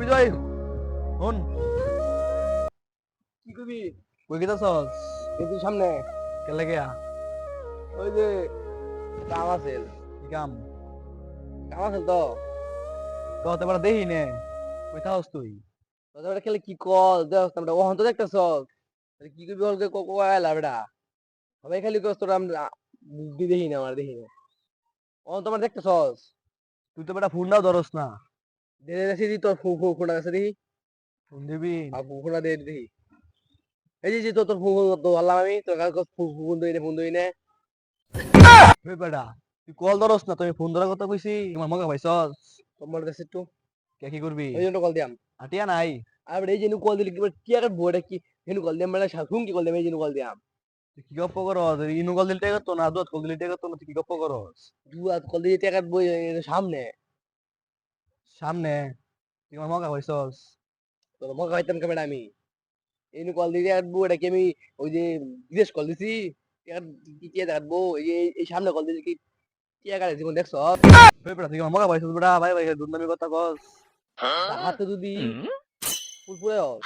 বিজয় হন। কি কবি কই কিতা সস সামনে। কে লাগিয়া ওই যে কাম আছে। কাম? কাম আছে তো। তো তো নে। কই তুই? তো খেলে কি কল দেখ তোমরা ওহন তো দেখতেছ কি হলকে খালি দেখি না আমার দেখি না। ও তুই তো বেটা ফোন নাও ধরস না। দে দে দেখি তোর ফু ফু ফোনা আছে দেখি। ফোন দিবি? আর ফু ফোনা দে দেখি। এই যে তোর তোর ফু ফু তো আল্লাহ আমি তোর কাছে ফু ফু ফোন দই ফোন দই নে। ওই বেটা তুই কল ধরস না তুই ফোন ধরার কথা কইছি তোমার মগা পাইছস। তোমার কাছে একটু। কে কি করবি? এই জন্য কল দিয়াম। হাটিয়া নাই। আর এই জন্য কল দিলি কি কি আর কি হেনু কল দিয়াম মানে শাসুম কি কল দিয়াম এই জন্য কল দিয়াম। কি গপ্প করস? ইনু কল দিলে টেকা তো না দুধ কল দিলে টেকা তো না কি গপ্প করস? দুয়াত কল দিয়ে টাকা বই সামনে। সামনে তুই আমার মগা পাইছস তোর মগা হইতাম কেমন আমি? এনু কল দিয়ে টাকা বই কি আমি ওই যে বিদেশ কল দিছি? কি কে দেখব এই সামনে কল দিছি কি টাকা জীবন দেখছ ওই বেটা তুই আমার মগা পাইছস বেটা ভাই ভাই কথা কস। হাতে যদি পুরপুরে হল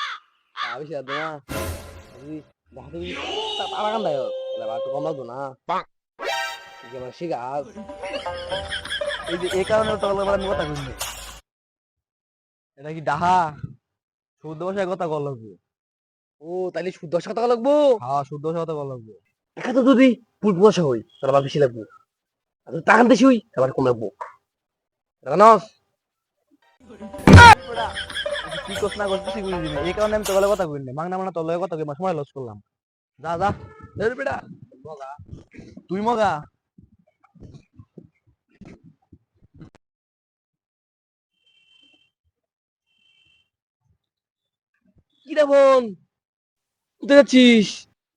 বেশি আর না। যদি হাতে যদি তারা কান দেয় তো কম লাগতো না। কি এই যে এই কারণে আমি কথা কইনি। এটা কি ডাহা? শুদ্ধ ভাষায় কথা কল লাগবে। ও তাইলে শুদ্ধ কথা লাগবো? হ্যাঁ শুদ্ধ ভাষায় কথা কল লাগবে। দেখা তো যদি পুরপুরে হই তোর আবার বেশি লাগবো। আর যদি টাকান বেশি হই আবার কম লাগবো। জানস কি করছ না করছিস বুঝি দিবি এই কারণে আমি তো বলে কথা কইনি। মাংনা মাংনা তোর কথা কই সময় লস করলাম। যা যা। বেটা তুই মগা? কি রে বোন? কোথায় যাচ্ছিস?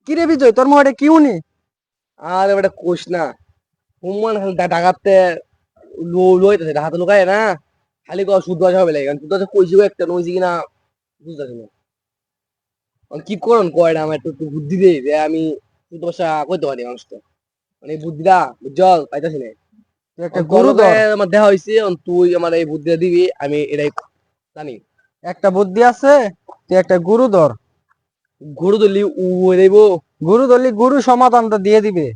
কি রে বিজয় তোর মনে কি উনি? আর এবারে কোষ না। হুমান খালি ডাকাতে লো ডাকাতে লোকায় না। খালি কও শুদ্ধ ভাষা হবে লাগে শুদ্ধ ভাষা কইছি একটা নইছি কিনা বুঝতেছি না। কি করন কয়টা আমার একটু একটু বুদ্ধি দে যে আমি শুদ্ধ ভাষা কইতে পারি মানুষকে। মানে বুদ্ধিটা বুঝল পাইতাছি না। একটা গরু আমার দেখা হয়েছে তুই আমার এই বুদ্ধিটা দিবি আমি এটাই জানি। একটা বুদ্ধি আছে তুই একটা গুরু ধর। গরু ধরলি উ দেব। গুরু ধরলি গুরু সমাধানটা দিয়ে দিবে।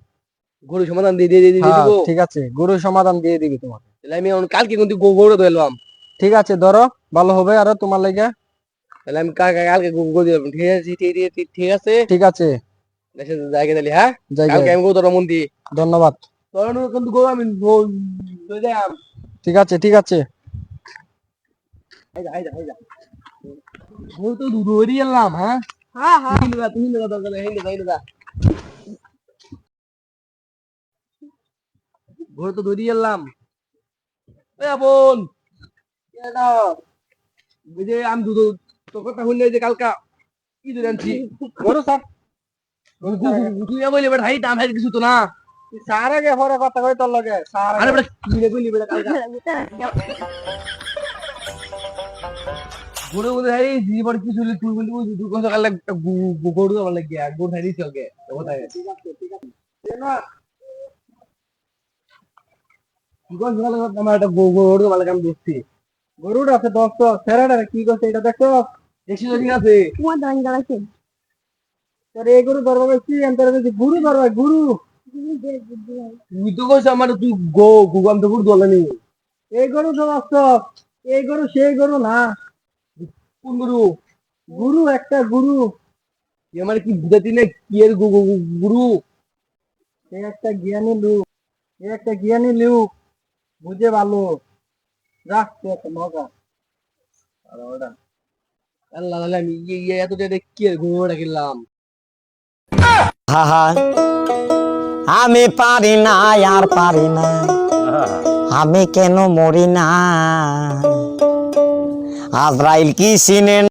গরু সমাধান দিয়ে দিয়ে দিয়ে দিয়ে হ্যাঁ, দিব। ঠিক আছে গুরু সমাধান দিয়ে দিবি তোমাকে। তাহলে আমি কালকে কিন্তু গো- গরু ধরলাম। ঠিক আছে ধরো ভালো হবে আরও তোমার লাগে। তাহলে আমি কালকে কালকে গো- গরু দিলাম ঠিক আছে ঠিক আছে। ঠিক আছে। জায়গা দিলি হ্যাঁ? কালকে আমি গরু ধরলাম মন্দি ধন্যবাদ। কিন্তু আমি ঠিক আছে ঠিক আছে। আইজা আইজা আইজা গরু তো দু- ধরে এলাম হ্যাঁ হ্যাঁ হ্যাঁ তুমি নিবা দরকার নেই নিবা নিবা গরু তো ধরে এলাম এ বোন এটা বুঝে আমি দুধ তোর কথা শুনলে যে কালকা কি ধরে আনছি গরু স্যার তুই বলি বেটা হাই দাম হাই কিছু তো না সারা গে পরে কথা কই তোর লগে সারা আরে বেটা কি রে বেটা কালকা গরু বলে জীবন কিছু তুই বলি কালে গরু আমার লাগে গরু হাই দিতে ওকে কোথায় গরু আমার একটা গরু দেখছি। গরুটা আছে দোস্ত সেরাটা কি করছে এটা দেখো। দেখছি তো আছে। তোমার গেলাছে তোর এই গরু ধরবা বেশি আমি তোর বেশি গুরু ধরবা গুরু তুই তো কইছ আমার তুই গো গুগাম তো গরু দলে নেই এই গরু দোস্ত এই গরু সেই গরু না। কোন গরু গুরু একটা গুরু। আমার কি বুঝাতি না কি এর গুরু? একটা জ্ঞানী লোক একটা জ্ঞানী লোক বুঝে ভালো। একটা মজা আর ওটা। আল্লাহ আমি ইয়ে ইয়ে এত কি এর কিনলাম? আমি পারি না আর পারি না। আমি কেন মরি না? আজরাইল কি সিনে